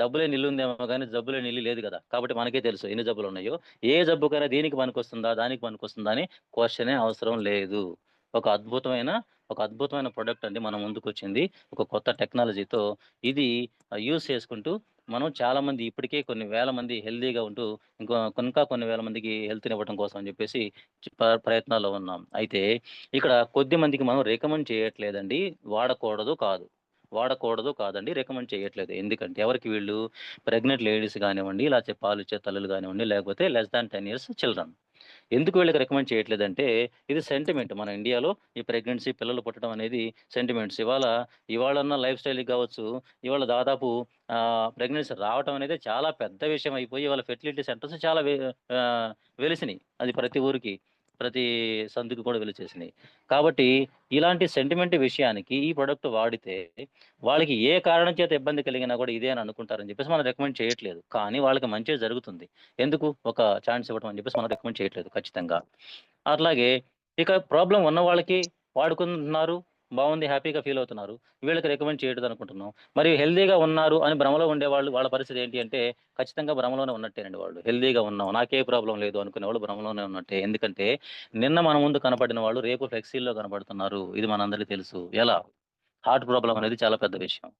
డబ్బులే నిల్లు ఉందేమో కానీ జబ్బులే నిల్లు లేదు కదా. కాబట్టి మనకే తెలుసు ఎన్ని జబ్బులు ఉన్నాయో. ఏ జబ్బుకైనా దీనికి పనికొస్తుందా దానికి పనికొస్తుందా అని క్వశ్చనే అవసరం లేదు. ఒక అద్భుతమైన ఒక అద్భుతమైన ప్రొడక్ట్ అండి మన ముందుకు వచ్చింది ఒక కొత్త టెక్నాలజీతో ఇది యూస్ చేసుకుంటూ మనం చాలా మంది ఇప్పటికే కొన్ని వేల మంది హెల్దీగా ఉంటూ ఇంకో ఇంకా కొన్ని వేల మందికి హెల్త్ ఇవ్వడం కోసం అని చెప్పేసి ప్రయత్నాల్లో ఉన్నాం. అయితే ఇక్కడ కొద్ది మందికి మనం రికమెండ్ చేయట్లేదండి. వాడకూడదు కాదు. వాడకూడదు కాదండి. రికమెండ్ చేయట్లేదు. ఎందుకంటే ఎవరికి వీళ్ళు ప్రెగ్నెంట్ లేడీస్ కానివ్వండి ఇలా పాలు ఇచ్చే తల్లులు కానివ్వండి లేకపోతే less than ten years children ఎందుకు వీళ్ళకి రికమెండ్ చేయట్లేదంటే ఇది సెంటిమెంట్ మన ఇండియాలో ఈ ప్రెగ్నెన్సీ పిల్లలు పుట్టడం అనేది సెంటిమెంట్స్ ఇవాళ ఇవాళ ఉన్న లైఫ్ స్టైల్ కావచ్చు ఇవాళ దాదాపు ప్రెగ్నెన్సీ రావడం అనేది చాలా పెద్ద విషయం అయిపోయి ఇవాళ ఫెర్టిలిటీ సెంటర్స్ చాలా వెలిసినాయి. అది ప్రతి ఊరికి. ప్రతి సందుకు కూడా వెలిచేసినాయి కాబట్టి ఇలాంటి సెంటిమెంట్ విషయానికి ఈ ప్రొడక్ట్ వాడితే వాళ్ళకి ఏ కారణం చేత ఇబ్బంది కలిగినా కూడా ఇదే అని అనుకుంటారని చెప్పేసి మనం రికమెండ్ చేయట్లేదు. కానీ వాళ్ళకి మంచి జరుగుతుంది. ఎందుకు? ఒక ఛాన్స్ ఇవ్వడం అని చెప్పేసి మనం రికమెండ్ చేయట్లేదు ఖచ్చితంగా. అట్లాగే ఇక ప్రాబ్లం ఉన్న వాళ్ళకి వాడుకుంటున్నారు. బాగుంది హ్యాపీగా ఫీల్ అవుతున్నారు. వీళ్ళకి రికమెండ్ చేయడం అనుకుంటున్నాం మరి హెల్దీగా ఉన్నారు అని భ్రమలో ఉండేవాళ్ళు వాళ్ళ పరిస్థితి ఏంటి అంటే ఖచ్చితంగా భ్రమలోనే ఉన్నట్టేనండి వాళ్ళు. హెల్దీగా ఉన్నాం నాకే ప్రాబ్లం లేదు అనుకునే వాళ్ళు భ్రమలోనే ఉన్నట్టే. ఎందుకంటే నిన్న మన ముందు కనపడిన వాళ్ళు రేపు ఫ్లెక్సీల్లో కనపడుతున్నారు. ఇది మనందరికీ తెలుసు. ఎలా? హార్ట్ ప్రాబ్లం అనేది చాలా పెద్ద విషయం.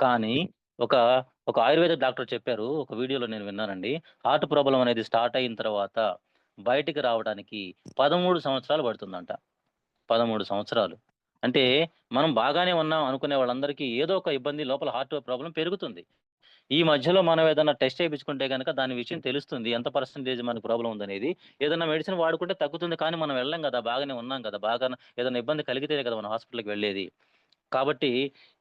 కానీ ఒక ఒక ఆయుర్వేద డాక్టర్ చెప్పారు. ఒక వీడియోలో నేను విన్నానండి. హార్ట్ ప్రాబ్లం అనేది స్టార్ట్ అయిన తర్వాత బయటికి రావడానికి పదమూడు సంవత్సరాలు పడుతుందంట. పదమూడు సంవత్సరాలు. అంటే మనం బాగానే ఉన్నాం అనుకునే వాళ్ళందరికీ ఏదో ఒక ఇబ్బంది లోపల హార్ట్ ప్రాబ్లం పెరుగుతుంది. ఈ మధ్యలో మనం ఏదైనా టెస్ట్ చేయించుకుంటే కనుక దాని విషయం తెలుస్తుంది ఎంత పర్సంటేజ్ మనకు ప్రాబ్లం ఉందనేది. ఏదైనా మెడిసిన్ వాడుకుంటే తగ్గుతుంది కానీ మనం వెళ్ళాం కదా బాగానే ఉన్నాం కదా బాగా ఏదైనా ఇబ్బంది కలిగితేనే కదా మనం హాస్పిటల్కి వెళ్ళేది. కాబట్టి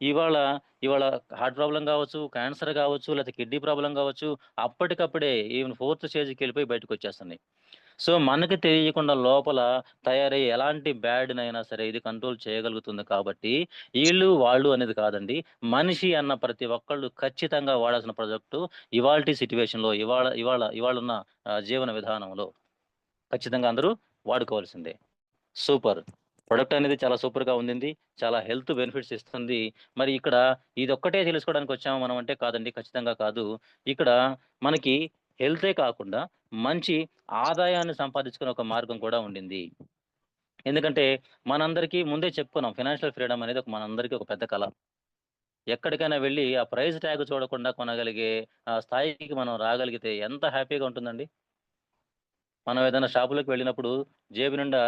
ఇవాళ ఇవాళ హార్ట్ ప్రాబ్లం కావచ్చు క్యాన్సర్ కావచ్చు లేకపోతే కిడ్నీ ప్రాబ్లం కావచ్చు అప్పటికప్పుడే ఈవెన్ ఫోర్త్ స్టేజ్కి వెళ్ళిపోయి బయటకు వచ్చేస్తున్నాయి. సో మనకి తెలియకుండా లోపల తయారయ్యే ఎలాంటి బ్యాడ్నైనా సరే ఇది కంట్రోల్ చేయగలుగుతుంది కాబట్టి వీళ్ళు వాళ్ళు అనేది కాదండి. మనిషి అన్న ప్రతి ఒక్కళ్ళు ఖచ్చితంగా వాడాల్సిన ప్రాజెక్టు ఇవాల్టి సిచ్యువేషన్లో ఇవాళ ఇవాళ ఇవాళ ఉన్న జీవన విధానంలో ఖచ్చితంగా అందరూ వాడుకోవాల్సిందే. సూపర్. ప్రొడక్ట్ అనేది చాలా సూపర్గా ఉంది చాలా హెల్త్ బెనిఫిట్స్ ఇస్తుంది. మరి ఇక్కడ ఇది ఒక్కటే తెలుసుకోవడానికి వచ్చాము మనం అంటే కాదండి ఖచ్చితంగా కాదు. ఇక్కడ మనకి హెల్తే కాకుండా మంచి ఆదాయాన్ని సంపాదించుకునే ఒక మార్గం కూడా ఉండింది. ఎందుకంటే మనందరికీ ముందే చెప్పుకున్నాం ఫైనాన్షియల్ ఫ్రీడమ్ అనేది ఒక మనందరికీ ఒక పెద్ద కళ ఎక్కడికైనా వెళ్ళి ఆ ప్రైస్ ట్యాగ్ చూడకుండా కొనగలిగే ఆ స్థాయికి మనం రాగలిగితే ఎంత హ్యాపీగా ఉంటుందండి? మనం ఏదైనా షాపులోకి వెళ్ళినప్పుడు జేబు నిండా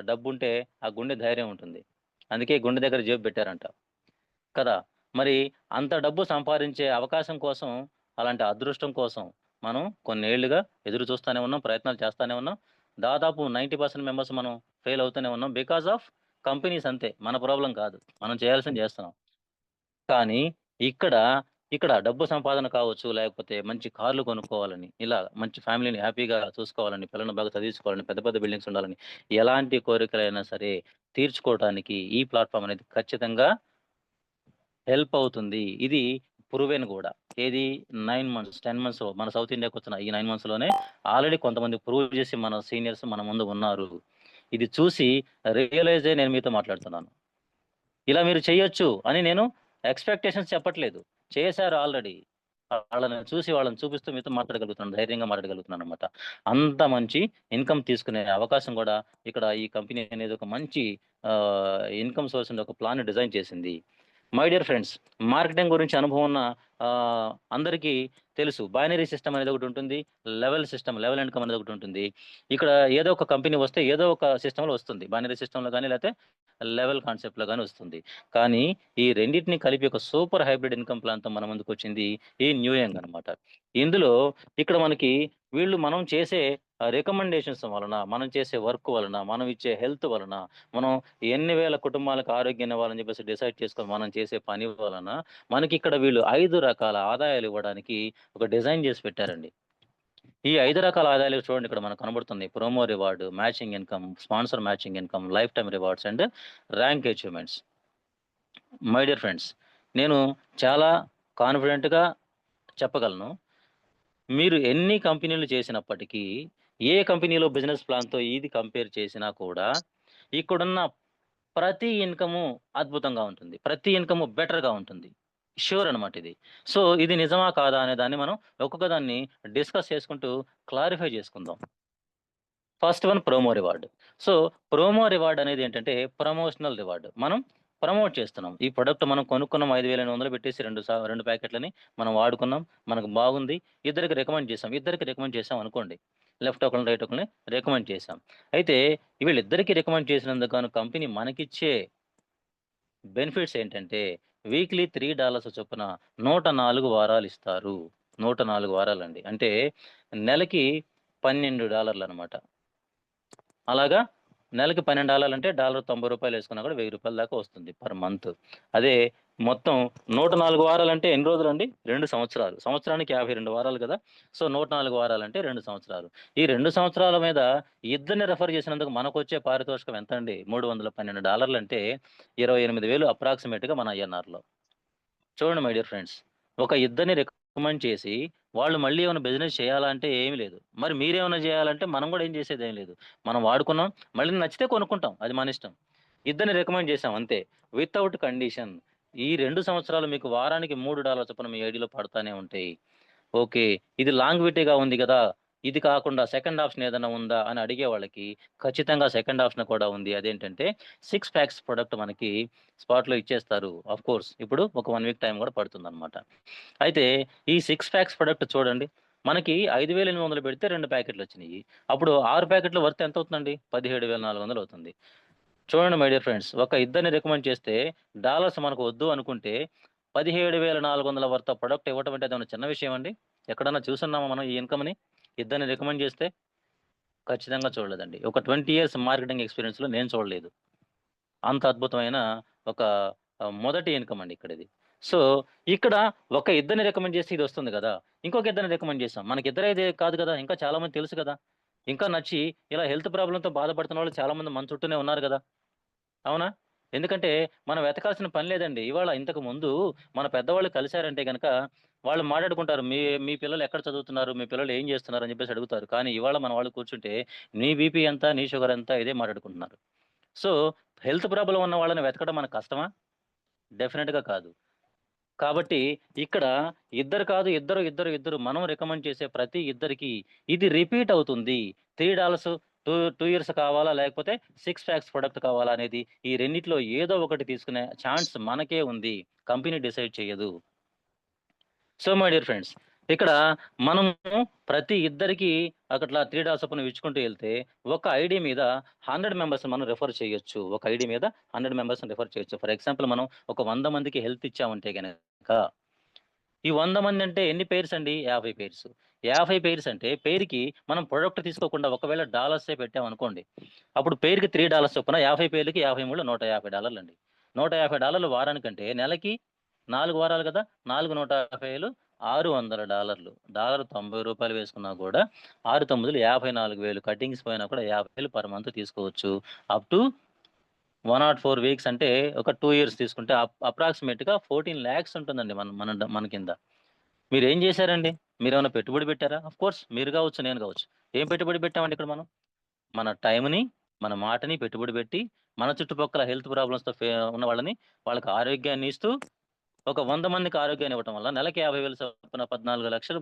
డబ్బు ఉంటే ఆ గుండె ధైర్యం ఉంటుంది. అందుకే గుండె దగ్గర జేబు పెట్టారంట. కదా? మరి అంత డబ్బు సంపాదించే అవకాశం కోసం అలాంటి అదృష్టం కోసం మనం కొన్నేళ్ళుగా ఎదురు చూస్తూనే ఉన్నాం ప్రయత్నాలు చేస్తూనే ఉన్నాం. దాదాపు నైంటీ పర్సెంట్ మెంబర్స్ మనం ఫెయిల్ అవుతూనే ఉన్నాం. బికాస్ ఆఫ్ కంపెనీస్ అంతే. మన ప్రాబ్లం కాదు. మనం చేయాల్సింది చేస్తున్నాం. కానీ ఇక్కడ ఇక్కడ డబ్బు సంపాదన కావచ్చు లేకపోతే మంచి కార్లు కొనుక్కోవాలని ఇలా మంచి ఫ్యామిలీని హ్యాపీగా చూసుకోవాలని పిల్లలను బాగా చదివించుకోవాలని పెద్ద పెద్ద బిల్డింగ్స్ ఉండాలని ఎలాంటి కోరికలైనా సరే తీర్చుకోవటానికి ఈ ప్లాట్ఫామ్ అనేది ఖచ్చితంగా హెల్ప్ అవుతుంది. ఇది ప్రూవెన్ కూడా. ఏది? నైన్ మంత్స్ టెన్ మంత్స్ మన సౌత్ ఇండియాకి వచ్చిన ఈ నైన్ మంత్స్లోనే ఆల్రెడీ కొంతమంది ప్రూవ్ చేసి మన సీనియర్స్ మన ముందు ఉన్నారు. ఇది చూసి రియలైజ్ నేను మీతో మాట్లాడుతున్నాను. ఇలా మీరు చేయొచ్చు అని నేను ఎక్స్పెక్టేషన్స్ చెప్పట్లేదు. చేశారు ఆల్రెడీ. వాళ్ళని చూసి వాళ్ళని చూపిస్తూ మీతో మాట్లాడగలుగుతున్నాను. ధైర్యంగా మాట్లాడగలుగుతున్నాను అనమాట అంత మంచి ఇన్కమ్ తీసుకునే అవకాశం కూడా ఇక్కడ ఈ కంపెనీ అనేది ఒక మంచి ఇన్కమ్ సోర్స్ ఒక ప్లాన్ డిజైన్ చేసింది. మై డియర్ ఫ్రెండ్స్ మార్కెటింగ్ గురించి అనుభవం ఉన్న అందరికీ తెలుసు. బైనరీ సిస్టమ్ అనేది ఒకటి ఉంటుంది. లెవెల్ సిస్టమ్ లెవెల్ ఇన్కమ్ అనేది ఒకటి ఉంటుంది. ఇక్కడ ఏదో ఒక కంపెనీ వస్తే ఏదో ఒక సిస్టంలో వస్తుంది. బైనరీ సిస్టంలో కానీ లేకపోతే లెవెల్ కాన్సెప్ట్లో కానీ వస్తుంది. కానీ ఈ రెండింటిని కలిపి ఒక సూపర్ హైబ్రిడ్ ఇన్కమ్ ప్లాన్తో మన ముందుకు వచ్చింది ఈ న్యూ యంగ్ అనమాట ఇందులో ఇక్కడ మనకి వీళ్ళు మనం చేసే రికమెండేషన్స్ వలన మనం చేసే వర్క్ వలన మనం ఇచ్చే హెల్త్ వలన మనం ఎన్ని వేల కుటుంబాలకు ఆరోగ్యం ఇవ్వాలని చెప్పేసి డిసైడ్ చేసుకొని మనం చేసే పని వలన మనకి ఇక్కడ వీళ్ళు ఐదు రకాల ఆదాయాలు ఇవ్వడానికి ఒక డిజైన్ చేసి పెట్టారండి. ఈ ఐదు రకాల ఆదాయాలు చూడండి ఇక్కడ మనకు కనబడుతుంది. Promo reward matching income sponsor matching income life time rewards and rank achievements. My dear friends నేను చాలా కాన్ఫిడెంట్గా చెప్పగలను. మీరు ఎన్ని కంపెనీలు చేసినప్పటికీ ఏ కంపెనీలో బిజినెస్ ప్లాన్తో ఇది కంపేర్ చేసినా కూడా ఇక్కడున్న ప్రతి ఇన్కము అద్భుతంగా ఉంటుంది. ప్రతి ఇన్కము బెటర్గా ఉంటుంది. ష్యూర్ అనమాట ఇది. సో ఇది నిజమా కాదా అనే దాన్ని మనం ఒక్కొక్క దాన్ని డిస్కస్ చేసుకుంటూ క్లారిఫై చేసుకుందాం. First one promo reward. So promo reward అనేది ఏంటంటే ప్రమోషనల్ రివార్డ్. మనం ప్రమోట్ చేస్తున్నాం. ఈ ప్రొడక్ట్ మనం కొనుక్కున్నాం ఐదు వేల ఎనిమిది వందలు పెట్టేసి రెండు సా రెండు ప్యాకెట్లని మనం వాడుకున్నాం. మనకు బాగుంది. ఇద్దరికి రికమెండ్ చేసాం ఇద్దరికి రికమెండ్ చేసాం అనుకోండి. లెఫ్ట్ ఒకరిని రైట్ ఒకరిని రికమెండ్ చేసాం అయితే వీళ్ళిద్దరికి రికమెండ్ చేసినందుకు కంపెనీ మనకిచ్చే బెనిఫిట్స్ ఏంటంటే వీక్లీ త్రీ డాలర్స్ చొప్పున నూట నాలుగు వారాలు ఇస్తారు. నూట నాలుగు వారాలండి. అంటే నెలకి పన్నెండు డాలర్లు అనమాట అలాగా? నెలకి పన్నెండు డాలర్లు అంటే డాలర్ తొంభై రూపాయలు వేసుకున్నా కూడా వెయ్యి రూపాయల దాకా వస్తుంది పర్ మంత్. అదే మొత్తం నూట నాలుగు వారాలంటే ఎన్ని రోజులు అండి రెండు సంవత్సరాలు. సంవత్సరానికి యాభై రెండు వారాలు కదా? సో నూట నాలుగు వారాలంటే రెండు సంవత్సరాలు. ఈ రెండు సంవత్సరాల మీద ఇద్దరిని రెఫర్ చేసినందుకు మనకు వచ్చే పారితోషికం ఎంత అండి మూడు వందల పన్నెండు డాలర్లు అంటే ఇరవై ఎనిమిది వేలు అప్రాక్సిమేట్గా మన ఐఎన్ఆర్లో చూడండి మై డియర్ ఫ్రెండ్స్ ఒక ఇద్దరిని రికమెండ్ చేసి వాళ్ళు మళ్ళీ ఏమైనా బిజినెస్ చేయాలంటే ఏమీ లేదు. మరి మీరేమైనా చేయాలంటే మనం కూడా ఏం చేసేది ఏం లేదు. మనం వాడుకున్నాం మళ్ళీ నచ్చితే కొనుక్కుంటాం. అది మన ఇష్టం. ఇద్దరిని రికమెండ్ చేసాం అంతే. వితౌట్ కండిషన్ ఈ రెండు సంవత్సరాలు మీకు వారానికి మూడు డాలర్ చొప్పున మీ ఐడిలో పడతానే ఉంటాయి. ఓకే ఇది లాంగ్ విటీగా ఉంది కదా ఇది కాకుండా సెకండ్ ఆప్షన్ ఏదైనా ఉందా అని అడిగే వాళ్ళకి ఖచ్చితంగా సెకండ్ ఆప్షన్ కూడా ఉంది. అదేంటంటే సిక్స్ ప్యాక్స్ ప్రొడక్ట్ మనకి స్పాట్లో ఇచ్చేస్తారు. ఆఫ్ కోర్స్ ఇప్పుడు ఒక వన్ వీక్ టైం కూడా పడుతుంది అనమాట అయితే ఈ సిక్స్ ప్యాక్స్ ప్రొడక్ట్ చూడండి. మనకి ఐదు వేల ఎనిమిది వందలు పెడితే రెండు ప్యాకెట్లు వచ్చినాయి. అప్పుడు ఆరు ప్యాకెట్లు వర్త్ ఎంత అవుతుందండి పదిహేడు వేల నాలుగు వందలు అవుతుంది. చూడండి మై డియర్ ఫ్రెండ్స్. ఒక ఇద్దరిని రికమెండ్ చేస్తే డాలర్స్ మనకు వద్దు అనుకుంటే పదిహేడు వేల నాలుగు వందల వర్త ప్రొడక్ట్ ఇవ్వటం అంటే అది చిన్న విషయం అండి? ఎక్కడన్నా చూస్తున్నామా మనం ఈ ఇన్కమ్ని? ఇద్దరిని రికమెండ్ చేస్తే ఖచ్చితంగా చూడలేదండి. ఒక ట్వంటీ ఇయర్స్ మార్కెటింగ్ ఎక్స్పీరియన్స్లో నేను చూడలేదు. అంత అద్భుతమైన ఒక మొదటి ఇన్కమ్ అండి ఇక్కడ ఇది సో ఇక్కడ ఒక ఇద్దరిని రికమెండ్ చేస్తే ఇది వస్తుంది కదా. ఇంకొక ఇద్దరిని రికమెండ్ చేస్తాం. మనకి ఇద్దరైతే కాదు కదా ఇంకా చాలా మంది తెలుసు కదా. ఇంకా నచ్చి ఇలా హెల్త్ ప్రాబ్లంతో బాధపడుతున్న వాళ్ళు చాలా మంది మన చుట్టూనే ఉన్నారు కదా. అవునా? ఎందుకంటే మనం వెతకాల్సిన పని లేదండి. ఇవాళ ఇంతకు ముందు మన పెద్దవాళ్ళు కలిశారంటే కనుక వాళ్ళు మాట్లాడుకుంటారు మీ మీ పిల్లలు ఎక్కడ చదువుతున్నారు? మీ పిల్లలు ఏం చేస్తున్నారు? అని చెప్పేసి అడుగుతారు. కానీ ఇవాళ మన వాళ్ళు కూర్చుంటే నీ బీపీ ఎంత నీ షుగర్ ఎంత ఇదే మాట్లాడుకుంటున్నారు. సో హెల్త్ ప్రాబ్లం ఉన్న వాళ్ళని వెతకడం మనకు కష్టమా? డెఫినెట్గా కాదు. కాబట్టి ఇక్కడ ఇద్దరు కాదు ఇద్దరు ఇద్దరు ఇద్దరు మనం రికమెండ్ చేసే ప్రతి ఇద్దరికి ఇది రిపీట్ అవుతుంది. Three dollars two two years కావాలా లేకపోతే సిక్స్ ప్యాక్స్ ప్రొడక్ట్ కావాలా అనేది ఈ రెండిట్లో ఏదో ఒకటి తీసుకునే ఛాన్స్ మనకే ఉంది. కంపెనీ డిసైడ్ చేయదు. సో మై డియర్ ఫ్రెండ్స్ ఇక్కడ మనము ప్రతి ఇద్దరికి అట్లా త్రీ డాల్స్ చొప్పున ఇచ్చుకుంటూ వెళ్తే ఒక ఐడి మీద హండ్రెడ్ మెంబర్స్ మనం రిఫర్ చేయొచ్చు. ఒక ఐడి మీద హండ్రెడ్ మెంబర్స్ రిఫర్ చేయొచ్చు. ఫర్ ఎగ్జాంపుల్ మనం ఒక వంద మందికి హెల్త్ ఇచ్చామంటే కనుక ఈ వంద మంది అంటే ఎన్ని పేర్స్ అండి? యాభై పేర్స్. యాభై పేర్స్ అంటే పేరుకి మనం ప్రొడక్ట్ తీసుకోకుండా ఒకవేళ డాలర్సే పెట్టామనుకోండి అప్పుడు పేరుకి త్రీ డాలర్స్ చొప్పున యాభై పేర్లకి యాభై మూడు నూట యాభై డాలర్లు అండి. నూట యాభై డాలర్లు వారానికంటే నెలకి నాలుగు వారాలు కదా? నాలుగు నూట యాభైలు ఆరు వందల డాలర్లు. డాలర్ తొంభై రూపాయలు వేసుకున్నా కూడా ఆరు తొమ్మిదిలు యాభై నాలుగు వేలు. కటింగ్స్ పోయినా కూడా యాభై వేలు పర్ మంత్ తీసుకోవచ్చు. Up to one not four weeks అంటే ఒక టూ ఇయర్స్ తీసుకుంటే అప్రాక్సిమేట్గా ఫోర్టీన్ ల్యాక్స్ ఉంటుందండి మన మన మన కింద. మీరు ఏం చేశారండి? మీరు ఏమైనా పెట్టుబడి పెట్టారా? అఫ్ కోర్స్ మీరు కావచ్చు నేను కావచ్చు. ఏం పెట్టుబడి పెట్టామండి ఇక్కడ మనం? మన టైంని మన మాటని పెట్టుబడి పెట్టి మన చుట్టుపక్కల హెల్త్ ప్రాబ్లమ్స్తో ఉన్న వాళ్ళని వాళ్ళకి ఆరోగ్యాన్ని ఇస్తూ ఒక వంద మందికి ఆరోగ్యాన్ని ఇవ్వటం వల్ల నెలకి యాభై వేలు చొప్పున పద్నాలుగు లక్షలు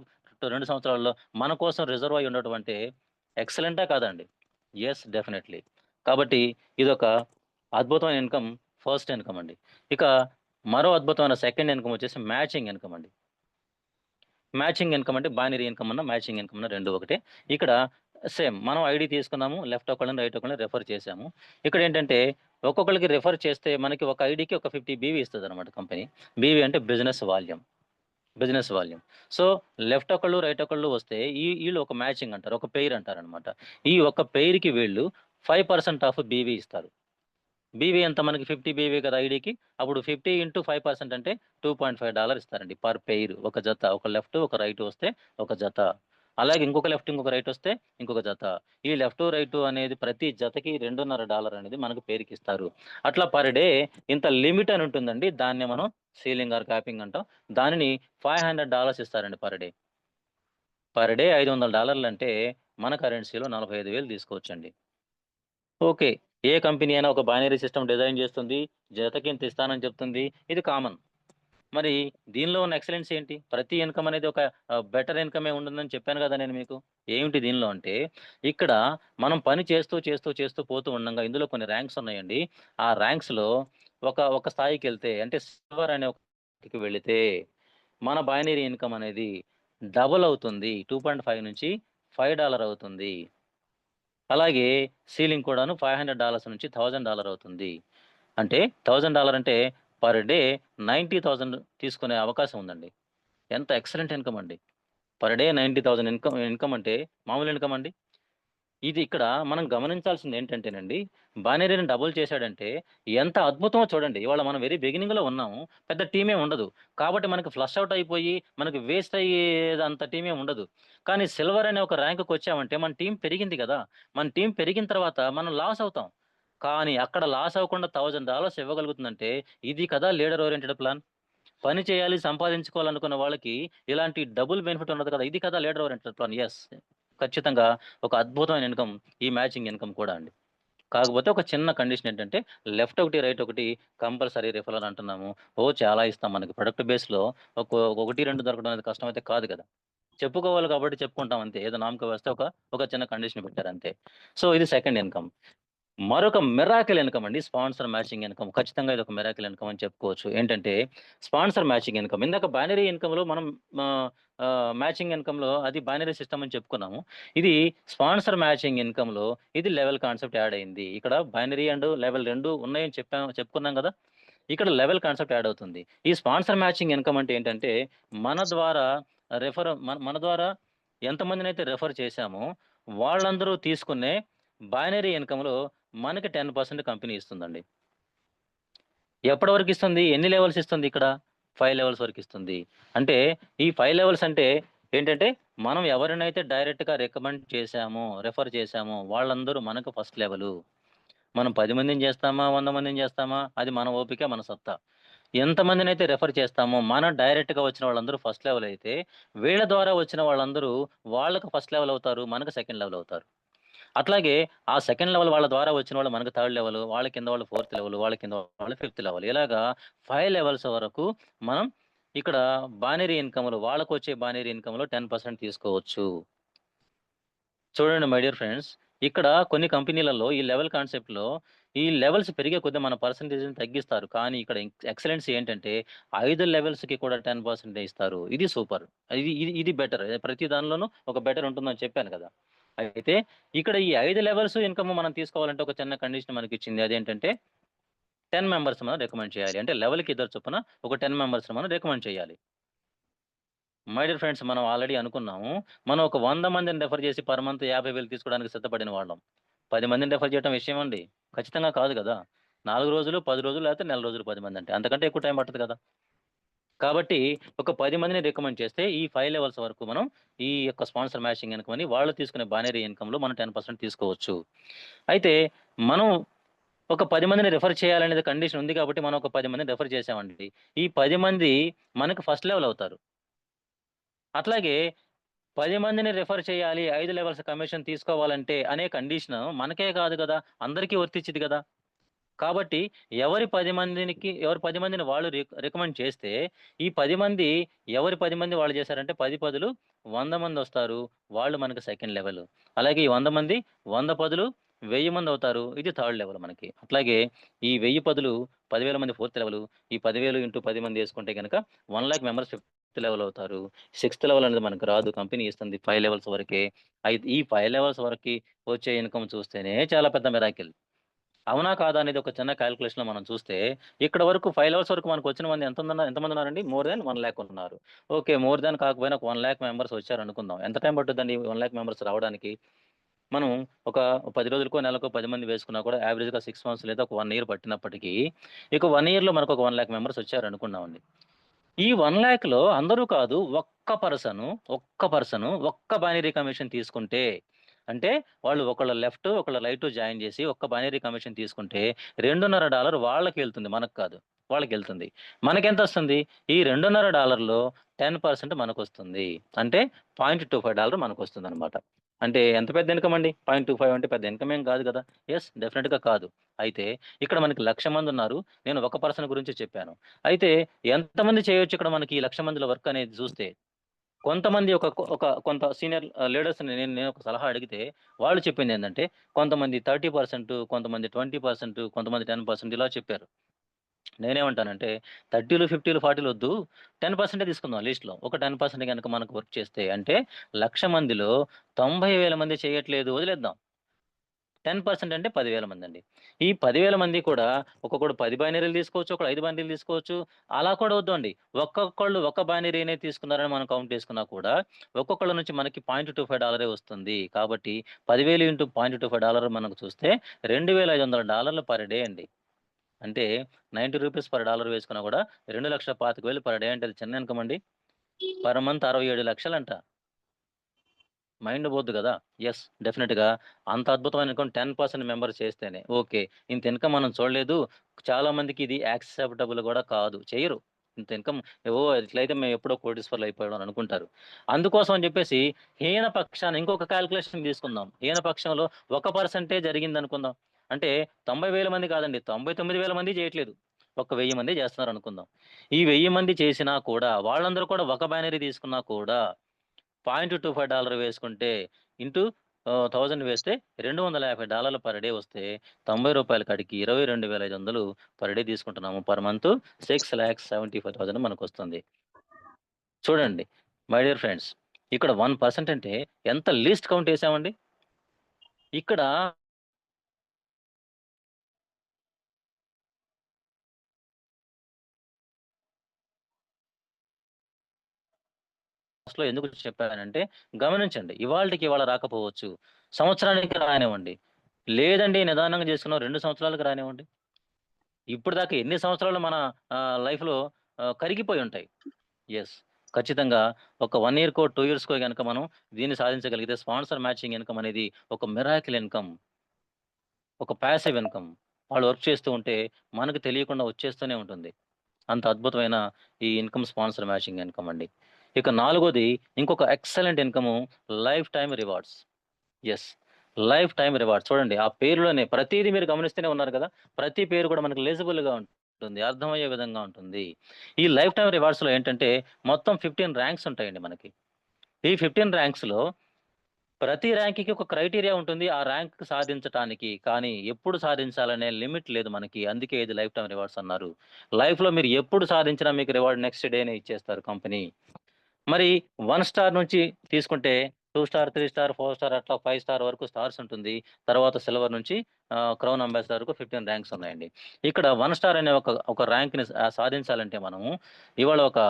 రెండు సంవత్సరాల్లో మన కోసం రిజర్వ్ అయి ఉండటం అంటే ఎక్సలెంటా కాదండి. ఎస్ డెఫినెట్లీ కాబట్టి ఇదొక అద్భుతమైన ఇన్కమ్ ఫస్ట్ ఇన్కమ్ అండి. ఇక మరో అద్భుతమైన సెకండ్ ఇన్కమ్ వచ్చేసి మ్యాచింగ్ ఇన్కమ్ అండి. మ్యాచింగ్ ఇన్కమ్ అంటే బైనరీ ఇన్కమ్ అన్న మ్యాచింగ్ ఇన్కమ్ అన్న రెండు ఒకటే. ఇక్కడ సేమ్ మనం ఐడి తీసుకున్నాము లెఫ్ట్ ఒకళ్ళని రైట్ ఒకళ్ళని రెఫర్ చేసాము ఇక్కడ ఏంటంటే ఒక్కొక్కరికి రెఫర్ చేస్తే మనకి ఒక ఐడికి ఒక ఫిఫ్టీ బీవీ ఇస్తుంది అనమాట కంపెనీ. బీవీ అంటే business volume. Business volume. So left ఒకళ్ళు రైట్ ఒకళ్ళు వస్తే ఈ వీళ్ళు ఒక మ్యాచింగ్ అంటారు ఒక పెయిర్ అంటారు అనమాట ఈ ఒక పెయిర్కి వీళ్ళు ఫైవ్ పర్సెంట్ ఆఫ్ బీవీ ఇస్తారు. బీవీ ఎంత మనకి? ఫిఫ్టీ బీవీ కదా ఐడికి. అప్పుడు ఫిఫ్టీ ఇంటూ ఫైవ్ పర్సెంట్ అంటే టూ పాయింట్ ఫైవ్ డాలర్ ఇస్తారండి పర్ పెయిర్. ఒక జత ఒక లెఫ్ట్ ఒక రైట్ వస్తే ఒక జత. అలాగే ఇంకొక లెఫ్ట్ ఇంకొక రైట్ వస్తే ఇంకొక జత. ఈ లెఫ్ట్ రైట్ అనేది ప్రతి జతకి రెండున్నర డాలర్ అనేది మనకు పేరుకి ఇస్తారు అట్లా పర్ డే ఇంత లిమిట్ అని ఉంటుందండి. దాన్ని మనం సీలింగ్ ఆర్ క్యాపింగ్ అంటాం. దానిని ఫైవ్ హండ్రెడ్ డాలర్స్ ఇస్తారండి పర్ డే. పర్ డే ఐదు వందల డాలర్లు అంటే మన కరెన్సీలో నలభై ఐదు వేలు తీసుకోవచ్చండి. ఓకే. ఏ కంపెనీ అయినా ఒక బైనరీ సిస్టమ్ డిజైన్ చేస్తుంది. జతకి ఇంత ఇస్తానని చెప్తుంది. ఇది కామన్. మరి దీనిలో ఉన్న ఎక్సలెన్స్ ఏంటి? ప్రతి ఇన్‌కమ్ అనేది ఒక బెటర్ ఇన్‌కమే ఉంటుందని చెప్పాను కదా నేను మీకు. ఏమిటి దీనిలో అంటే, ఇక్కడ మనం పని చేస్తూ, చేస్తూ, చేస్తూ పోతూ ఉండంగా ఇందులో కొన్ని ర్యాంక్స్ ఉన్నాయండి. ఆ ర్యాంక్స్‌లో ఒక ఒక స్థాయికెళ్తే అంటే సిల్వర్ అనే ఒకటికి వెళితే మన బైనరీ ఇన్‌కమ్ అనేది డబుల్ అవుతుంది. 2.5 నుంచి ఫైవ్ డాలర్ అవుతుంది. అలాగే సీలింగ్ కూడాను $500 నుంచి $1000 అవుతుంది. అంటే $1000 అంటే పర్ డే 90,000 తీసుకునే అవకాశం ఉందండి. ఎంత ఎక్సలెంట్ ఇన్‌కమ్ అండి. పర్ డే 90,000 ఇన్‌కమ్ ఇన్‌కమ్ అంటే మామూలు ఇన్‌కమ్ అండి. ఇది ఇక్కడ మనం గమనించాల్సింది ఏంటంటేనండి, బానేరీని డబుల్ చేశాడంటే ఎంత అద్భుతమో చూడండి. ఇవాళ మనం వెరీ బిగినింగ్‌లో ఉన్నాము. పెద్ద టీమే ఉండదు. కాబట్టి మనకి ఫ్లష్ అవుట్ అయిపోయి, మనకి వేస్ట్ అయ్యేదంత టీమే ఉండదు. కానీ సిల్వర్ అనే ఒక ర్యాంక్‌కొచ్చామంటే మన టీం పెరిగింది కదా మన టీం పెరిగిన తర్వాత మనం లాస్ అవుతాం. కానీ అక్కడ లాస్ అవ్వకుండా $1000 ఇవ్వగలుగుతుందంటే ఇది కదా లీడర్ ఓరియంటెడ్ ప్లాన్. పని చేయాలి, సంపాదించుకోవాలనుకున్న వాళ్ళకి ఇలాంటి డబుల్ బెనిఫిట్ ఉండదు కదా! ఇది కదా లీడర్ ఓరియంటెడ్ ప్లాన్. యెస్. ఖచ్చితంగా ఒక అద్భుతమైన ఇన్‌కమ్ ఈ మ్యాచింగ్ ఇన్‌కమ్ కూడా అండి. కాకపోతే ఒక చిన్న కండిషన్ ఏంటంటే లెఫ్ట్ ఒకటి, రైట్ ఒకటి కంపల్సరీ రిఫరల్ అంటున్నాము. ఓ చాలా ఇస్తాం మనకి ప్రొడక్ట్ బేస్‌లో ఒక 1, 2 దొరకడం అనేది కష్టం అయితే కాదు కదా! చెప్పుకోవాలి కాబట్టి చెప్పుకుంటాం అంతే. ఏదో నామక వస్తే ఒక ఒక చిన్న కండిషన్ పెట్టారు అంతే. సో, ఇది సెకండ్ ఇన్‌కమ్. మరొక మిరాకిల్ ఇన్‌కమ్ అండి స్పాన్సర్ మ్యాచింగ్ ఇన్‌కమ్. ఖచ్చితంగా ఇది ఒక మిరాకిల్ ఇన్‌కమ్ అని చెప్పుకోవచ్చు. ఏంటంటే స్పాన్సర్ మ్యాచింగ్ ఇన్‌కమ్. ఇందాక బైనరీ ఇన్‌కమ్‌లో మనం మ్యాచింగ్ ఇన్‌కమ్‌లో అది బైనరీ సిస్టమ్ అని చెప్పుకున్నాము. ఇది స్పాన్సర్ మ్యాచింగ్ ఇన్‌కమ్‌లో ఇది లెవెల్ కాన్సెప్ట్ యాడ్ అయింది. ఇక్కడ బైనరీ అండ్ లెవెల్ రెండు ఉన్నాయని చెప్పాము చెప్పుకున్నాం కదా ఇక్కడ లెవెల్ కాన్సెప్ట్ యాడ్ అవుతుంది. ఈ స్పాన్సర్ మ్యాచింగ్ ఇన్‌కమ్ అంటే ఏంటంటే మన ద్వారా రిఫర్ మన మన ద్వారా ఎంతమందినైతే రెఫర్ చేశామో వాళ్ళందరూ తీసుకునే బైనరీ ఇన్‌కమ్‌లో మనకి 10% కంపెనీ ఇస్తుందండి. ఎప్పటి వరకు ఇస్తుంది? ఎన్ని లెవెల్స్ ఇస్తుంది ఇక్కడ? ఫైవ్ లెవెల్స్ వరకు ఇస్తుంది. అంటే ఈ ఫైవ్ లెవెల్స్ అంటే ఏంటంటే మనం ఎవరినైతే డైరెక్ట్‌గా రికమెండ్ చేశామో, రెఫర్ చేశామో వాళ్ళందరూ మనకు ఫస్ట్ లెవెలు. మనం పది మందిని చేస్తామా? వంద మందిని చేస్తామా? అది మన ఓపిక, మన సత్తా. ఎంతమందిని అయితే రెఫర్ చేస్తామో మన డైరెక్ట్‌గా వచ్చిన వాళ్ళందరూ ఫస్ట్ లెవెల్ అయితే, వీళ్ళ ద్వారా వచ్చిన వాళ్ళందరూ వాళ్ళకి ఫస్ట్ లెవెల్ అవుతారు. మనకు సెకండ్ లెవెల్ అవుతారు. అట్లాగే ఆ సెకండ్ లెవెల్ వాళ్ళ ద్వారా వచ్చిన వాళ్ళు మనకు థర్డ్ లెవెల్, వాళ్ళ కింద వాళ్ళు ఫోర్త్ లెవెల్, వాళ్ళ కింద వాళ్ళు ఫిఫ్త్ లెవెల్. ఇలాగా ఫైవ్ లెవెల్స్ వరకు మనం ఇక్కడ బానేరీ ఇన్కమ్లు వాళ్ళకు వచ్చే బైనరీ ఇన్‌కమ్‌లో 10% తీసుకోవచ్చు. చూడండి మై డియర్ ఫ్రెండ్స్. ఇక్కడ కొన్ని కంపెనీలలో ఈ లెవెల్ కాన్సెప్ట్‌లో ఈ లెవెల్స్ పెరిగే కొద్దీ మన పర్సంటేజ్ని తగ్గిస్తారు. కానీ ఇక్కడ ఎక్సలెన్స్ ఏంటంటే ఐదు లెవెల్స్‌కి కూడా 10% ఇస్తారు. ఇది సూపర్. ఇది ఇది ఇది బెటర్. ప్రతి దానిలోనూ ఒక బెటర్ ఉంటుందని చెప్పాను కదా! అయితే ఇక్కడ ఈ ఐదు లెవెల్స్ ఇన్‌కమ్ మనం తీసుకోవాలంటే ఒక చిన్న కండిషన్ మనకి ఇచ్చింది అదేంటంటే 10 మెంబర్స్ మనం రికమెండ్ చేయాలి. అంటే లెవెల్‌కి ఇద్దరు చొప్పున ఒక టెన్ మెంబర్స్ మనం రికమెండ్ చేయాలి. మై డియర్ ఫ్రెండ్స్ మనం ఆల్రెడీ అనుకున్నాము. మనం ఒక వంద మందిని రెఫర్ చేసి పర్ మంత్ యాభై వేలు తీసుకోవడానికి సిద్ధపడిన వాళ్ళం. పది మందిని రెఫర్ చేయడం విషయం అండి. ఖచ్చితంగా కాదు కదా నాలుగు రోజులు, పది రోజులు లేకపోతే నెల రోజులు పది మంది అంటే. అంతకంటే ఎక్కువ టైం పట్టదు కదా! కాబట్టి ఒక పది మందిని రికమెండ్ చేస్తే ఈ ఫైవ్ లెవెల్స్ వరకు మనం ఈ యొక్క స్పాన్సర్ మ్యాచింగ్ ఇన్‌కమ్ అని వాళ్ళు తీసుకునే బానేరీ ఇన్‌కమ్‌లో మనం 10% తీసుకోవచ్చు. అయితే మనం ఒక పది మందిని రిఫర్ చేయాలనేది కండిషన్ ఉంది కాబట్టి మనం ఒక పది మందిని రిఫర్ చేసామండి. ఈ పది మంది మనకు ఫస్ట్ లెవెల్ అవుతారు. అట్లాగే పది మందిని రిఫర్ చేయాలి. ఐదు లెవెల్స్ కమిషన్ తీసుకోవాలంటే అనే కండిషన్ మనకే కాదు కదా అందరికీ వర్తించింది కదా కాబట్టి ఎవరి పది మందికి ఎవరి పది మందిని వాళ్ళు రికమెండ్ చేస్తే, ఈ పది మంది ఎవరి పది మంది వాళ్ళు చేశారంటే పది పదులు వంద మంది వస్తారు వాళ్ళు మనకు సెకండ్ లెవెల్. అలాగే ఈ వంద మంది వంద పదులు వెయ్యి మంది అవుతారు ఇది థర్డ్ లెవెల్ మనకి. అట్లాగే ఈ వెయ్యి పదులు పదివేల మంది ఫోర్త్ లెవెల్. ఈ పదివేలు ఇంటూ పది మంది యేసుకుంటే గనక 1,00,000 మెంబర్స్ ఫిఫ్త్ లెవెల్ అవుతారు. సిక్స్త్ లెవెల్ అనేది మనకు రాదు. కంపెనీ ఇస్తుంది ఫైవ్ లెవెల్స్ వరకే. అయితే ఈ ఫైవ్ లెవెల్స్ వరకు వచ్చే ఇన్‌కమ్ చూస్తేనే చాలా పెద్ద మిరాకిల్. అవునా? కాదా? అనేది ఒక చిన్న కాలిక్యులేషన్‌లో మనం చూస్తే ఇక్కడ వరకు ఫైవ్ అవర్స్ వరకు మనకు వచ్చిన మంది ఎంతో ఎంతమంది ఉన్నారండి మోర్ థాన్ 1,00,000 ఉన్నారు. ఓకే. మోర్ దాన్ కాకపోయినా ఒక వన్ ల్యాక్ మెంబర్స్ వచ్చారు అనుకుందాం ఎంత టైం పట్టుద్దండి 1,00,000 మెంబర్స్ రావడానికి? మనం ఒక పది రోజులకో, నెలకో పది మంది వేసుకున్నా కూడా యావరేజ్‌గా సిక్స్ మంత్స్ లేదా ఒక వన్ ఇయర్ పట్టినప్పటికీ, ఇక వన్ ఇయర్‌లో మనకు ఒక వన్ ల్యాక్ మెంబర్స్ వచ్చారు అనుకున్నామండి ఈ వన్ ల్యాక్లో అందరూ కాదు ఒక్క పర్సన్ ఒక్క పర్సన్ ఒక్క బైనరీ కమిషన్ తీసుకుంటే, అంటే వాళ్ళు ఒకళ్ళ లెఫ్ట్, ఒకళ్ళ రైట్ జాయిన్ చేసి ఒక్క బైనరీ కమిషన్ తీసుకుంటే రెండున్నర డాలర్ వాళ్ళకి వెళ్తుంది మనకు కాదు. వాళ్ళకి వెళ్తుంది. మనకెంత వస్తుంది? ఈ రెండున్నర డాలర్లో టెన్ పర్సెంట్ మనకు వస్తుంది అంటే పాయింట్ టూ ఫైవ్ డాలర్ మనకు వస్తుంది అనమాట అంటే ఎంత పెద్ద ఇన్కమ్ అండి? పాయింట్ టూ ఫైవ్ అంటే పెద్ద ఇన్కమ్ ఏం కాదు కదా? ఎస్ డెఫినెట్గా కాదు. అయితే ఇక్కడ మనకి లక్ష మంది ఉన్నారు. నేను ఒక పర్సన్ గురించి చెప్పాను. అయితే ఎంతమంది చేయొచ్చు ఇక్కడ మనకి ఈ లక్ష మందిలో వర్క్ అనేది చూస్తే? కొంతమంది ఒక ఒక కొంత సీనియర్ లీడర్స్ నేను నేను ఒక సలహా అడిగితే వాళ్ళు చెప్పింది ఏంటంటే కొంతమంది థర్టీ పర్సెంట్ కొంతమంది ట్వంటీ పర్సెంట్ కొంతమంది టెన్ పర్సెంట్ ఇలా చెప్పారు. నేనేమంటానంటే థర్టీలు ఫిఫ్టీలు ఫార్టీలు వద్దు టెన్ పర్సెంటే తీసుకుందాం లిస్ట్లో ఒక టెన్ పర్సెంట్ కనుక మనకు వర్క్ చేస్తే అంటే లక్ష మందిలో తొంభై వేల మంది చేయట్లేదు వదిలేద్దాం. టెన్ పర్సెంట్ అంటే పదివేల మంది అండి ఈ పదివేల మంది కూడా ఒక్కొక్కడు పది బైనరీలు తీసుకోవచ్చు ఒకడు ఐదు బైనరీలు తీసుకోవచ్చు. అలా కూడా వద్దు అండి ఒక్కొక్కళ్ళు ఒక బైనరీనే తీసుకున్నారని మనం కౌంట్ చేసుకున్నా కూడా ఒక్కొక్కళ్ళ నుంచి మనకి పాయింట్ టూ ఫైవ్ డాలరే వస్తుంది. కాబట్టి పదివేలు into point two five dollar మనకు చూస్తే రెండు వేల ఐదు వందల డాలర్లు పర్ డే అండి. అంటే నైంటీ రూపీస్ పర్ డాలర్ వేసుకున్నా కూడా రెండు లక్షల పాతిక వేలు పర్ డే అంటే చిన్న ఇన్కమ్ అండి. పర్ మంత్ అరవై ఏడు లక్షలంట. మైండ్ పోద్దు కదా? ఎస్ డెఫినెట్గా అంత అద్భుతమైన టెన్ పర్సెంట్ మెంబర్ చేస్తేనే. ఓకే. ఇంత ఇన్కమ్ మనం చూడలేదు. చాలా మందికి ఇది యాక్సెప్టబుల్ కూడా కాదు. చేయరు. ఇంత ఇన్కమ్ ఓ ఇట్లయితే మేము ఎప్పుడో కోటీశ్వర్లు అయిపోయాం అనుకుంటారు. అందుకోసం అని చెప్పేసి హీన పక్షాన్ని ఇంకొక క్యాల్కులేషన్ తీసుకుందాం. హీన పక్షంలో ఒక పర్సెంటే జరిగింది అనుకుందాం. అంటే తొంభై వేల మంది కాదండి. తొంభై తొమ్మిది వేల మంది చేయట్లేదు. ఒక వెయ్యి మంది చేస్తున్నారు అనుకుందాం. ఈ వెయ్యి మంది చేసినా కూడా వాళ్ళందరూ కూడా ఒక బైనరీ తీసుకున్నా కూడా పాయింట్ టూ ఫైవ్ డాలర్ వేసుకుంటే ఇంటూ థౌజండ్ వేస్తే రెండు వందల యాభై డాలర్లు పర్ డే వస్తే తొంభై రూపాయల కాడికి ఇరవై రెండు వేల ఐదు వందలు పర్ డే తీసుకుంటున్నాము per month. Six lakhs seventy five thousand మనకు వస్తుంది చూడండి మై డియర్ ఫ్రెండ్స్ ఇక్కడ వన్ పర్సెంట్ అంటే ఎంత లీస్ట్ కౌంట్ వేసామండి ఇక్కడ లో ఎందుకు చెప్పానంటే గమనించండి. ఇవాళకి ఇవాళ రాకపోవచ్చు. సంవత్సరానికి రానివ్వండి. లేదండి నిదానంగా చేసుకున్నాం రెండు సంవత్సరాలకు రానివ్వండి. ఇప్పుడు దాకా ఎన్ని సంవత్సరాలు మన లైఫ్లో కరిగిపోయి ఉంటాయి. ఎస్ ఖచ్చితంగా ఒక వన్ ఇయర్కో టూ ఇయర్స్కో కనుక మనం దీన్ని సాధించగలిగితే స్పాన్సర్ మ్యాచింగ్ ఇన్కమ్ అనేది ఒక మిరాకిల్ ఇన్కమ్ ఒక ప్యాసివ్ ఇన్కమ్. వాళ్ళు వర్క్ చేస్తూ ఉంటే మనకు తెలియకుండా వచ్చేస్తూనే ఉంటుంది. అంత అద్భుతమైన ఈ ఇన్కమ్ స్పాన్సర్ మ్యాచింగ్ ఇన్కమ్ అండి. ఇక నాలుగోది ఇంకొక excellent income lifetime rewards. Yes lifetime rewards. చూడండి ఆ పేరులోనే ప్రతిదీ మీరు గమనిస్తూనే ఉన్నారు కదా ప్రతి పేరు కూడా మనకు గా ఉంటుంది అర్థమయ్యే విధంగా ఉంటుంది. ఈ లైఫ్ టైం రివార్డ్స్లో ఏంటంటే మొత్తం ఫిఫ్టీన్ ర్యాంక్స్ ఉంటాయండి మనకి. ఈ ఫిఫ్టీన్ ర్యాంక్స్లో ప్రతి ర్యాంక్కి ఒక క్రైటీరియా ఉంటుంది ఆ ర్యాంక్ సాధించడానికి కానీ ఎప్పుడు సాధించాలనే లిమిట్ లేదు మనకి అందుకే ఇది లైఫ్ టైం రివార్డ్స్ అన్నారు. లైఫ్లో మీరు ఎప్పుడు సాధించినా మీకు రివార్డ్ నెక్స్ట్ డేనే ఇచ్చేస్తారు కంపెనీ. మరి వన్ స్టార్ నుంచి తీసుకుంటే two star three star four star అట్లా ఫైవ్ స్టార్ వరకు స్టార్స్ ఉంటుంది. తర్వాత సిల్వర్ నుంచి క్రౌన్ అంబాసిడర్ వరకు ఫిఫ్టీన్ ర్యాంక్స్ ఉన్నాయండి. ఇక్కడ వన్ స్టార్ అనే ఒక ఒక ర్యాంక్ని సాధించాలంటే మనము ఇవాళ ఒక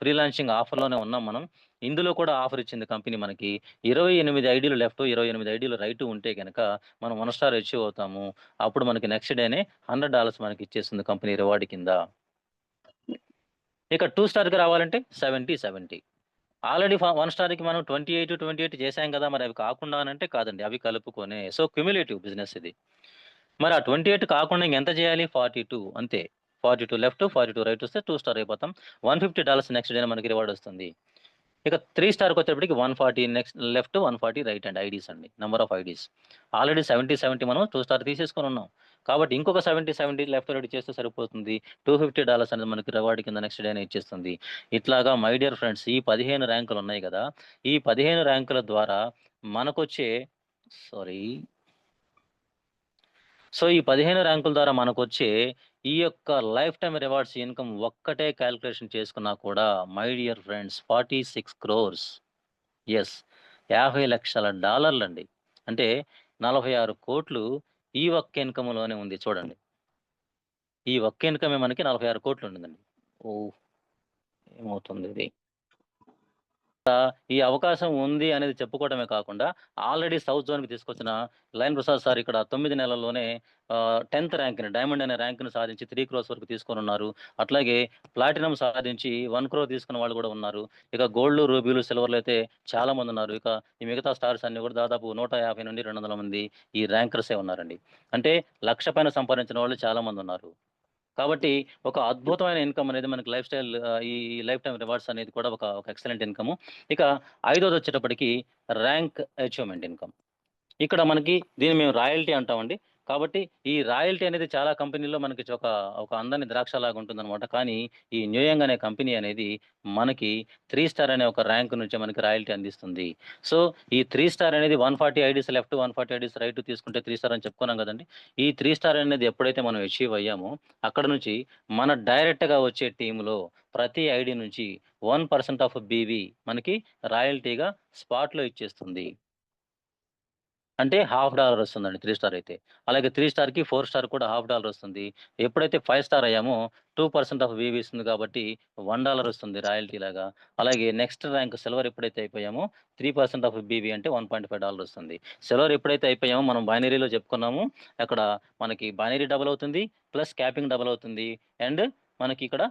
ప్రీ లాంచింగ్ ఆఫర్లోనే ఉన్నాం మనం. ఇందులో కూడా ఆఫర్ ఇచ్చింది కంపెనీ మనకి ఇరవై ఎనిమిది ఐడీలు లెఫ్ట్ ఇరవై ఎనిమిది ఐడీలు రైట్ ఉంటే కనుక మనం వన్ స్టార్ అచీవ్ అవుతాము. అప్పుడు మనకి నెక్స్ట్ డేనే హండ్రెడ్ డాలర్స్ మనకి ఇచ్చేస్తుంది కంపెనీ రివార్డ్ కింద. ఇక టూ స్టార్కి రావాలంటే సెవెంటీ సెవెంటీ ఆల్రెడీ వన్ స్టార్కి మనం ట్వంటీ ఎయిట్ ట్వంటీ ఎయిట్ చేసాం కదా మరి అవి కాకుండా అంటే కాదండి అవి కలుపుకొనే. సో క్యుములేటివ్ బిజినెస్ ఇది. మరి ఆ ట్వంటీ ఎయిట్ కాకుండా ఎంత చేయాలి? ఫార్టీ టూ అంతే. Forty two left forty two right వస్తే టూ స్టార్ అయిపోతాం. One fifty dollars next day మనకి రివార్డ్ వస్తుంది. ఇక త్రీ స్టార్కి వచ్చేటప్పటికి one forty next left one forty right and IDs అండి number of IDs already seventy seventy మనం టూ స్టార్ తీసేసుకొని ఉన్నాం. కాబట్టి ఇంకొక సెవెంటీ సెవెంటీ లెఫ్ట్ రైట్ చేస్తే సరిపోతుంది. టూ ఫిఫ్టీ డాలర్స్ అనేది మనకి రివార్డ్ కింద నెక్స్ట్ డేనే ఇచ్చేస్తుంది. ఇట్లాగా మై డియర్ ఫ్రెండ్స్ ఈ పదిహేను ర్యాంకులు ఉన్నాయి కదా ఈ పదిహేను ర్యాంకుల ద్వారా మనకొచ్చే సారీ. సో ఈ పదిహేను ర్యాంకుల ద్వారా మనకు వచ్చే ఈ యొక్క లైఫ్ టైం రివార్డ్స్ ఇన్కమ్ ఒక్కటే క్యాల్కులేషన్ చేసుకున్నా కూడా my dear friends forty six crores. Yes యాభై లక్షల డాలర్లు అండి అంటే నలభై ఆరు కోట్లు ఈ ఒక్క ఇన్కమ్లోనే ఉంది చూడండి. ఈ ఒక్క ఇన్కమే మనకి నలభై ఆరు కోట్లు ఉంటుందండి. ఓ ఏమవుతుంది ఇది? ఈ అవకాశం ఉంది అనేది చెప్పుకోవడమే కాకుండా ఆల్రెడీ సౌత్ జోన్కి తీసుకొచ్చిన లైన్ ప్రసాద్ సార్ ఇక్కడ తొమ్మిది నెలల్లోనే టెన్త్ ర్యాంక్ని డైమండ్ అనే ర్యాంక్ని సాధించి త్రీ క్రోర్స్ వరకు తీసుకొని ఉన్నారు అట్లాగే ప్లాటినం సాధించి వన్ క్రో తీసుకున్న వాళ్ళు కూడా ఉన్నారు. ఇక గోల్డ్ రూబీలు సిల్వర్లు అయితే చాలా మంది ఉన్నారు. ఇక ఈ మిగతా స్టార్స్ అన్ని కూడా దాదాపు నూట యాభై నుండి రెండు వందల మంది ఈ ర్యాంకర్సే ఉన్నారండి. అంటే లక్ష పైన సంపాదించిన వాళ్ళు చాలా మంది ఉన్నారు. కాబట్టి ఒక అద్భుతమైన ఇన్కమ్ అనేది మనకి లైఫ్ స్టైల్ ఈ లైఫ్ టైం రివార్డ్స్ అనేది కూడా ఒక ఒక ఎక్సలెంట్ ఇన్కమ్. ఇక ఐదోది వచ్చేటప్పటికి ర్యాంక్ అచీవ్మెంట్ ఇన్కమ్. ఇక్కడ మనకి దీన్ని మేము రాయల్టీ అంటామండి. కాబట్టి ఈ రాయల్టీ అనేది చాలా కంపెనీల్లో మనకి ఒక ఒక అందని ద్రాక్ష లాగా ఉంటుంది అనమాట కానీ ఈ న్యూయంగ్ అనే కంపెనీ అనేది మనకి త్రీ స్టార్ అనే ఒక ర్యాంక్ నుంచి మనకి రాయల్టీ అందిస్తుంది. సో ఈ త్రీ స్టార్ అనేది one forty IDs left one forty IDs right తీసుకుంటే త్రీ స్టార్ అని చెప్పుకున్నాం కదండి. ఈ త్రీ స్టార్ అనేది ఎప్పుడైతే మనం అచీవ్ అయ్యామో అక్కడ నుంచి మన డైరెక్ట్గా వచ్చే టీంలో ప్రతి ఐడి నుంచి వన్ పర్సెంట్ ఆఫ్ బీవీ మనకి రాయల్టీగా స్పాట్లో ఇచ్చేస్తుంది. అంటే హాఫ్ డాలర్ వస్తుందండి త్రీ స్టార్ అయితే. అలాగే త్రీ స్టార్కి ఫోర్ స్టార్ కూడా హాఫ్ డాలర్ వస్తుంది. ఎప్పుడైతే ఫైవ్ స్టార్ అయ్యామో టూ పర్సెంట్ ఆఫ్ వీవీ ఇస్తుంది కాబట్టి వన్ డాలర్ వస్తుంది రాయల్టీ లాగా. అలాగే నెక్స్ట్ ర్యాంక్ సిల్వర్ ఎప్పుడైతే అయిపోయామో త్రీ పర్సెంట్ ఆఫ్ బీవీ అంటే వన్ పాయింట్ ఫైవ్ డాలర్ వస్తుంది. సిల్వర్ ఎప్పుడైతే అయిపోయామో మనం బైనరీలో చెప్పుకున్నాము అక్కడ మనకి బైనరీ డబుల్ అవుతుంది ప్లస్ క్యాపింగ్ డబుల్ అవుతుంది. అండ్ మనకి ఇక్కడ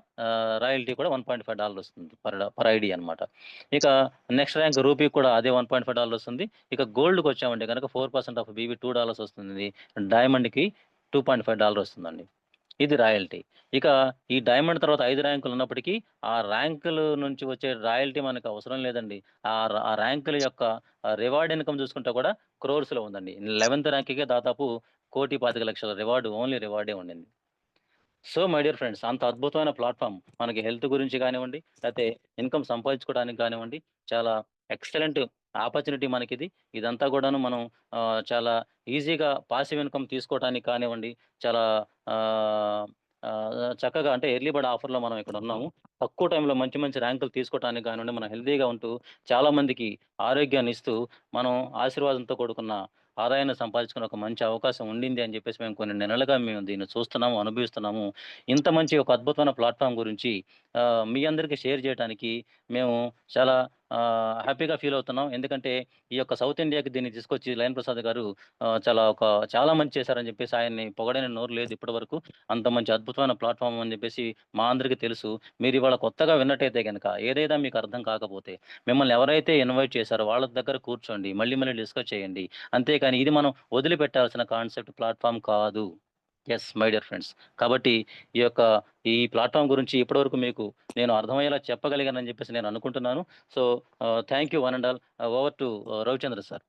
రాయల్టీ కూడా వన్ పాయింట్ ఫైవ్ డాలర్ వస్తుంది పర్ పర్ ఐడి అనమాట ఇక నెక్స్ట్ ర్యాంక్ రూపీ కూడా అదే వన్ పాయింట్ ఫైవ్ డాలర్ వస్తుంది ఇక గోల్డ్కి వచ్చామంటే కనుక four percent of BV two dollars వస్తుంది డైమండ్కి టూ పాయింట్ ఫైవ్ డాలర్ వస్తుందండి ఇది రాయల్టీ. ఇక ఈ డైమండ్ తర్వాత ఐదు ర్యాంకులు ఉన్నప్పటికీ ఆ ర్యాంకుల నుంచి వచ్చే రాయల్టీ మనకు అవసరం లేదండి. ఆ ఆ ర్యాంకుల యొక్క రివార్డ్ ఇన్కమ్ చూసుకుంటే కూడా క్రోర్స్లో ఉందండి. లెవెన్త్ ర్యాంక్కే దాదాపు కోటి పాతిక లక్షల రివార్డు ఓన్లీ రివార్డే ఉండింది. సో మై డియర్ ఫ్రెండ్స్ అంత అద్భుతమైన ప్లాట్ఫామ్ మనకి హెల్త్ గురించి కానివ్వండి లేకపోతే ఇన్కమ్ సంపాదించుకోవడానికి కానివ్వండి చాలా ఎక్సలెంట్ ఆపర్చునిటీ మనకి ఇది ఇదంతా కూడాను మనం చాలా ఈజీగా పాసివ్ ఇన్కమ్ తీసుకోవడానికి కానివ్వండి చాలా ఆ, చక్కగా అంటే ఎర్లీ బర్డ్ ఆఫర్లో మనం ఇక్కడ ఉన్నాము. తక్కువ టైంలో మంచి మంచి ర్యాంకులు తీసుకోవడానికి కానివ్వండి మనం హెల్తీగా ఉంటూ చాలా మందికి ఆరోగ్యాన్ని ఇస్తూ మనం ఆశీర్వాదంతో కూడుకున్న ఆదాయాన్ని సంపాదించుకునే ఒక మంచి అవకాశం ఉండింది అని చెప్పేసి మేము కొన్ని నెలలుగా మేము దీన్ని చూస్తున్నాము అనుభవిస్తున్నాము. ఇంత మంచి ఒక అద్భుతమైన ప్లాట్ఫామ్ గురించి మీ అందరికీ షేర్ చేయడానికి మేము చాలా హ్యాపీగా ఫీల్ అవుతున్నాం. ఎందుకంటే ఈ యొక్క సౌత్ ఇండియాకి దీన్ని తీసుకొచ్చి లయన్ ప్రసాద్ గారు చాలా ఒక చాలా మంచి చేశారని చెప్పేసి ఆయన్ని పొగడని నోరు లేదు ఇప్పటి వరకు. అంత మంచి అద్భుతమైన ప్లాట్ఫామ్ అని చెప్పేసి మా అందరికీ తెలుసు. మీరు ఇవాళ కొత్తగా విన్నట్టయితే కనుక ఏదైనా మీకు అర్థం కాకపోతే మిమ్మల్ని ఎవరైతే ఇన్వైట్ చేశారో వాళ్ళ దగ్గర కూర్చోండి. మళ్ళీ మళ్ళీ డిస్కస్ చేయండి. అంతేకాని ఇది మనం వదిలిపెట్టాల్సిన కాన్సెప్ట్ ప్లాట్ఫామ్ కాదు. ఎస్ మై డియర్ ఫ్రెండ్స్ కాబట్టి ఈ యొక్క ఈ ప్లాట్ఫామ్ గురించి ఇప్పటివరకు మీకు నేను అర్థమయ్యేలా చెప్పగలిగానని చెప్పేసి నేను అనుకుంటున్నాను. So thank you one and all over to Ravichandra sir